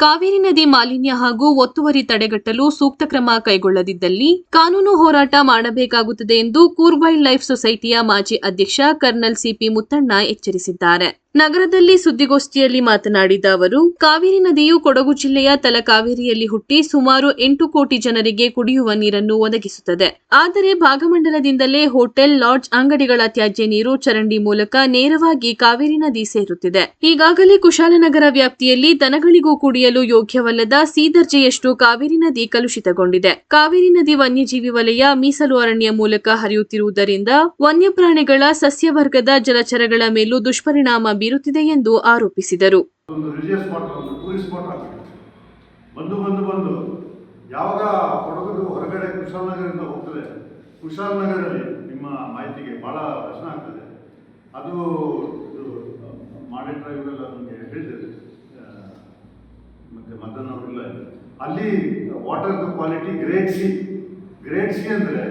ಕಾವೇರಿ ನದಿ ಮಾಲಿನ್ಯ ಹಾಗೂ ಒತ್ತುವರಿ ತಡೆಗಟ್ಟಲು ಸೂಕ್ತ ಕ್ರಮ ಕೈಗೊಳ್ಳದಿದ್ದಲ್ಲಿ ಕಾನೂನು ಹೋರಾಟ ಮಾಡಬೇಕಾಗುತ್ತದೆ ಎಂದು ಕೂರ್ ವೈಲ್ಡ್ ಲೈಫ್ ಸೊಸೈಟಿಯ ಮಾಜಿ ಅಧ್ಯಕ್ಷ ಕರ್ನಲ್ ಸಿಪಿ ಮುತ್ತಣ್ಣ ಎಚ್ಚರಿಸಿದ್ದಾರೆ. ನಗರದಲ್ಲಿ ಸುದ್ದಿಗೋಷ್ಠಿಯಲ್ಲಿ ಮಾತನಾಡಿದ ಅವರು, ಕಾವೇರಿ ನದಿಯು ಕೊಡಗು ಜಿಲ್ಲೆಯ ತಲಕಾವೇರಿಯಲ್ಲಿ ಹುಟ್ಟಿ ಸುಮಾರು ಎಂಟು ಕೋಟಿ ಜನರಿಗೆ ಕುಡಿಯುವ ನೀರನ್ನು ಒದಗಿಸುತ್ತದೆ. ಆದರೆ ಭಾಗಮಂಡಲದಿಂದಲೇ ಹೋಟೆಲ್, ಲಾಡ್ಜ್ ಅಂಗಡಿಗಳ ತ್ಯಾಜ್ಯ ನೀರು ಚರಂಡಿ ಮೂಲಕ ನೇರವಾಗಿ ಕಾವೇರಿ ನದಿ ಸೇರುತ್ತಿದೆ. ಈಗಾಗಲೇ ಕುಶಾಲನಗರ ವ್ಯಾಪ್ತಿಯಲ್ಲಿ ದನಗಳಿಗೂ ಕುಡಿಯಲು ಯೋಗ್ಯವಲ್ಲದ ಸಿ ದರ್ಜೆಯಷ್ಟು ಕಾವೇರಿ ನದಿ ಕಲುಷಿತಗೊಂಡಿದೆ. ಕಾವೇರಿ ನದಿ ವನ್ಯಜೀವಿ ವಲಯ ಮೀಸಲು ಅರಣ್ಯ ಮೂಲಕ ಹರಿಯುತ್ತಿರುವುದರಿಂದ ವನ್ಯಪ್ರಾಣಿಗಳ ಸಸ್ಯವರ್ಗದ ಜಲಚರಗಳ ಮೇಲೂ ದುಷ್ಪರಿಣಾಮ ಬೀರುತ್ತಿದೆ ಎಂದು ಆರೋಪಿಸಿದರು. ಬಂದು ಬಂದು ಬಂದು ಯಾವಾಗ ಕೊಡಗು ಹೊರಗಡೆ ಕುಶಾಲನಗರದಿಂದ ಹೋಗ್ತದೆ ಕುಶಾಲನಗರಲ್ಲಿ ನಿಮ್ಮ ಮಾಹಿತಿಗೆ ಭಾಳ ಪ್ರಶ್ನೆ ಆಗ್ತದೆ. ಅದು ಇದು ಮಾಡಿಟ್ರ ಇವರೆಲ್ಲ ನಮಗೆ ಹೇಳಿದ್ದಾರೆ. ಮತ್ತು ಮದನ್ ಅವರೆಲ್ಲ ಅಲ್ಲಿ ವಾಟರ್ದು quality grade C grade C ಅಂದರೆ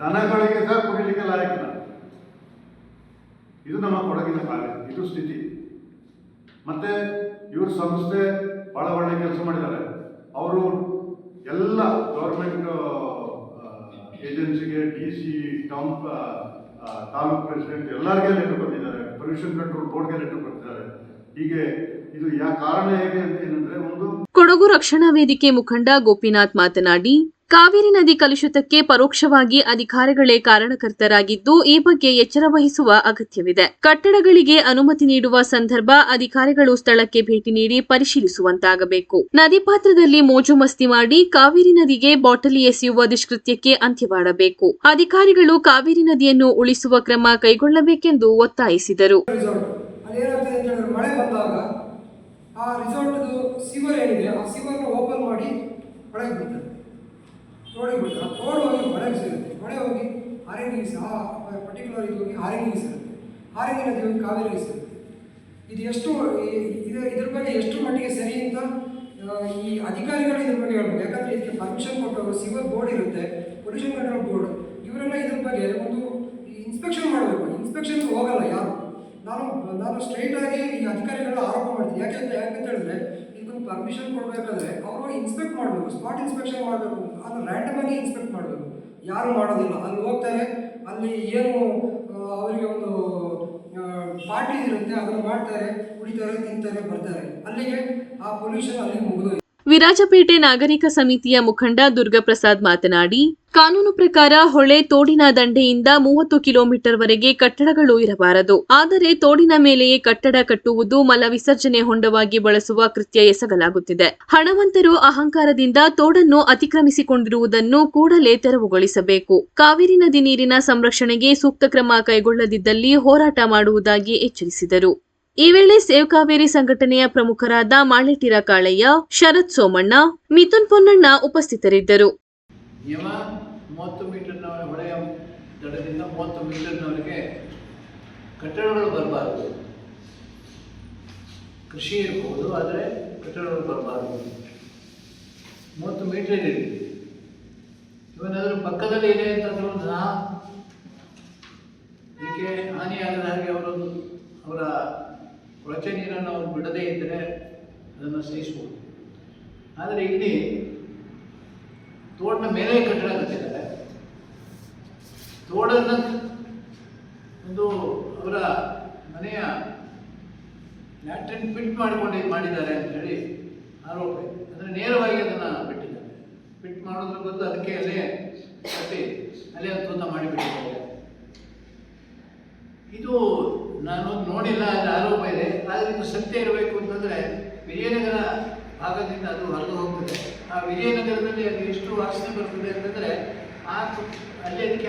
ದನಗಳಿಗೆ ಸಹ ಕುಡಿಲಿಕ್ಕೆ ಲಾಯಕ್ಕಿಲ್ಲ ಇದು ನಮ್ಮ ಕೊಡಗಿನ ಕಾರ್ಯ ಇದು ಸ್ಥಿತಿ. ಮತ್ತೆ ಇವ್ರ ಸಂಸ್ಥೆ ಬಹಳ ಒಳ್ಳೆ ಕೆಲಸ ಮಾಡಿದ್ದಾರೆ. ಅವರು ಎಲ್ಲ ಗೌರ್ಮೆಂಟ್ ಏಜೆನ್ಸಿಗೆ D C town taluk president ಎಲ್ಲರಿಗೆ ಲೆಟರ್ ಕೊಟ್ಟಿದ್ದಾರೆ ಪೊಲ್ಯೂಷನ್ ಕಂಟ್ರೋಲ್ ಬೋರ್ಡ್ಗೆ ಲೆಟರ್ ಕೊಟ್ಟಿದ್ದಾರೆ ಹೀಗೆ ಇದು ಯಾವ ಕಾರಣ ಹೇಗೆ ಅಂತ ಏನಂದ್ರೆ ಒಂದು ಕೊಡಗು ರಕ್ಷಣಾ ವೇದಿಕೆ ಮುಖಂಡ ಗೋಪಿನಾಥ್ ಮಾತನಾಡಿ ಕಾವೇರಿ ನದಿ ಕಲುಷಿತಕ್ಕೆ ಪರೋಕ್ಷವಾಗಿ ಅಧಿಕಾರಿಗಳೇ ಕಾರಣಕರ್ತರಾಗಿದ್ದು ಈ ಬಗ್ಗೆ ಎಚ್ಚರ ವಹಿಸುವ ಅಗತ್ಯವಿದೆ. ಕಟ್ಟಡಗಳಿಗೆ ಅನುಮತಿ ನೀಡುವ ಸಂದರ್ಭ ಅಧಿಕಾರಿಗಳು ಸ್ಥಳಕ್ಕೆ ಭೇಟಿ ನೀಡಿ ಪರಿಶೀಲಿಸುವಂತಾಗಬೇಕು. ನದಿ ಪಾತ್ರದಲ್ಲಿ ಮೋಜು ಮಸ್ತಿ ಮಾಡಿ ಕಾವೇರಿ ನದಿಗೆ ಬಾಟಲಿ ಎಸೆಯುವ ದುಷ್ಕೃತ್ಯಕ್ಕೆ ಅಂತ್ಯವಾಡಬೇಕು. ಅಧಿಕಾರಿಗಳು ಕಾವೇರಿ ನದಿಯನ್ನು ಉಳಿಸುವ ಕ್ರಮ ಕೈಗೊಳ್ಳಬೇಕೆಂದು ಒತ್ತಾಯಿಸಿದರು. ಒಳಗೆ ತೋಡಿಗೆ ಬಿಡ್ತಾರೆ ಆ ತೋಡು ಹೋಗಿ ಮಳೆಗೆ ಸೇರುತ್ತೆ. ಮಳೆ ಹೋಗಿ ಹಾರಂಗಿ ಆ ಪರ್ಟಿಕ್ಯುಲರ್ ಇದು ಹೋಗಿ ಹಾರಂಗಿ ಸೇರುತ್ತೆ. ಆರೆಂಜಿ ನದಿ ಹೋಗಿ ಕಾವೇರಿಗೆ ಸೇರುತ್ತೆ. ಇದು ಎಷ್ಟು ಇದು ಇದ್ರ ಬಗ್ಗೆ ಎಷ್ಟು ಮಟ್ಟಿಗೆ ಸರಿ ಅಂತ ಈ ಅಧಿಕಾರಿಗಳು ಇದ್ರ ಬಗ್ಗೆ ಹೇಳ್ಬೋದು ಯಾಕಂದರೆ ಇದಕ್ಕೆ ಪರ್ಮಿಷನ್ ಕೊಟ್ಟವರು ಸಿವರ್ ಬೋರ್ಡ್ ಇರುತ್ತೆ. Pollution control board. ಇವರೆಲ್ಲ ಇದ್ರ ಬಗ್ಗೆ ಒಂದು ಇನ್ಸ್ಪೆಕ್ಷನ್ ಮಾಡಬೇಕು. ಇನ್ಸ್ಪೆಕ್ಷನ್ ಹೋಗಲ್ಲ ಯಾರು. ನಾನು ನಾನು ಸ್ಟ್ರೈಟ್ ಆಗಿ ಈ ಅಧಿಕಾರಿಗಳ ಆರೋಪ ಮಾಡ್ತೀನಿ. ಯಾಕೆಂತ ಯಾಕಂತ ಹೇಳಿದ್ರೆ ಇದಕ್ಕೊಂದು ಪರ್ಮಿಷನ್ ಕೊಡಬೇಕಾದ್ರೆ ಅವರು ಇನ್ಸ್ಪೆಕ್ಟ್ ಮಾಡಬೇಕು ಸ್ಪಾಟ್ ಇನ್ಸ್ಪೆಕ್ಷನ್ ಮಾಡಬೇಕು ಅದು ರ್ಯಾಂಡಮ್ ಆಗಿ ಇನ್ಸ್ಪೆಕ್ಟ್ ಮಾಡಬೇಕು. ಯಾರು ಮಾಡೋದಿಲ್ಲ. ಅಲ್ಲಿ ಹೋಗ್ತಾರೆ, ಅಲ್ಲಿ ಏನು ಅವರಿಗೆ ಒಂದು ಪಾರ್ಟಿ ಇರುತ್ತೆ, ಅದನ್ನು ಮಾಡ್ತಾರೆ, ಕುಡಿತಾರೆ, ತಿಂತಾರೆ, ಬರ್ತಾರೆ. ಅಲ್ಲಿಗೆ ಆ ಪೊಲ್ಯೂಷನ್ ಅಲ್ಲಿಗೆ ಮುಗಿದೋಯ್ತು. ವಿರಾಜಪೇಟೆ ನಾಗರಿಕ ಸಮಿತಿಯ ಮುಖಂಡ ದುರ್ಗಪ್ರಸಾದ್ ಮಾತನಾಡಿ, ಕಾನೂನು ಪ್ರಕಾರ ಹೊಳೆ ತೋಡಿನ ದಂಡೆಯಿಂದ ಮೂವತ್ತು ಕಿಲೋಮೀಟರ್ ವರೆಗೆ ಕಟ್ಟಡಗಳು ಇರಬಾರದು. ಆದರೆ ತೋಡಿನ ಮೇಲೆಯೇ ಕಟ್ಟಡ ಕಟ್ಟುವುದು ಮಲ ವಿಸರ್ಜನೆ ಹೊಂಡವಾಗಿ ಬಳಸುವ ಕೃತ್ಯ ಎಸಗಲಾಗುತ್ತಿದೆ. ಹಣವಂತರು ಅಹಂಕಾರದಿಂದ ತೋಡನ್ನು ಅತಿಕ್ರಮಿಸಿಕೊಂಡಿರುವುದನ್ನು ಕೂಡಲೇ ತೆರವುಗೊಳಿಸಬೇಕು. ಕಾವೇರಿ ನದಿ ನೀರಿನ ಸಂರಕ್ಷಣೆಗೆ ಸೂಕ್ತ ಕ್ರಮ ಕೈಗೊಳ್ಳದಿದ್ದಲ್ಲಿ ಹೋರಾಟ ಮಾಡುವುದಾಗಿ ಎಚ್ಚರಿಸಿದರು. ಈ ವೇಳೆ ಸೇವಕಾವೇರಿ ಸಂಘಟನೆಯ ಪ್ರಮುಖರಾದ ಮಾಳೆಟಿರ ಕಾಳಯ್ಯ, ಶರತ್ ಸೋಮಣ್ಣ, ಮಿಥುನ್ ಪೊನ್ನಣ್ಣ ಉಪಸ್ಥಿತರಿದ್ದರು. ಕಟ್ಟಡಗಳು ಬರಬಾರದು. ಕೃಷಿ ಇರ್ಬೋದು, ಆದರೆ ಕಟ್ಟಡಗಳು ಬರಬಾರದು. ಮೂವತ್ತು ಮೀಟರ್ ಇರಲಿ. ಇವನ್ ಅದರ ಪಕ್ಕದಲ್ಲಿ ಇದೆ ಅಂತಂದ್ರೂ ಸಹ ಇದಕ್ಕೆ ಹಾನಿಯಾಗದ ಹಾಗೆ ಅವರೊಂದು ಅವರ ಕೊಳಚೆ ನೀರನ್ನು ಅವರು ಬಿಡದೇ ಇದ್ದರೆ ಅದನ್ನು ಸಹಿಸ್ಬೋದು. ಆದರೆ ಇಲ್ಲಿ ತೋಡಿನ ಮೇಲೆ ಕಟ್ಟಡ ಕಟ್ಟಿದ್ದಾರೆ ತೋಡನ್ನು ಒಂದು ಅವರ ಮನೆಯ ಲ್ಯಾಟ್ರಿನ್ ಫಿಟ್ ಮಾಡಿಕೊಂಡು, ಮಾಡಿದ್ದಾರೆ ಅಂತ ಹೇಳಿ ಆರೋಪ ಅಂದರೆ ನೇರವಾಗಿ ಅದನ್ನು ಬಿಟ್ಟಿದ್ದಾರೆ. ಫಿಟ್ ಮಾಡೋದ್ರ ಗೊತ್ತು ಅದಕ್ಕೆ ಅಲ್ಲೇ ಕಟ್ಟಿ, ಅಲ್ಲೇ ಅದ್ಭುತ ಮಾಡಿಬಿಟ್ಟಿದ್ದಾರೆ. ಇದು ನಾನು ನೋಡಿಲ್ಲ, ಅದರ ಆರೋಪ ಇದೆ. ಆದರೆ ಸತ್ಯ ಇರಬೇಕು ಅಂತಂದರೆ ವಿಜಯನಗರ ಭಾಗದಿಂದ ಅದು ಹರಿದು ಹೋಗ್ತದೆ. ಆ ವಿಜಯನಗರದಲ್ಲಿ ಅದು ಎಷ್ಟು ವಾಸನೆ ಬರ್ತದೆ ಅಂತಂದರೆ ಆ ಅಲ್ಲಿ ಅದಕ್ಕೆ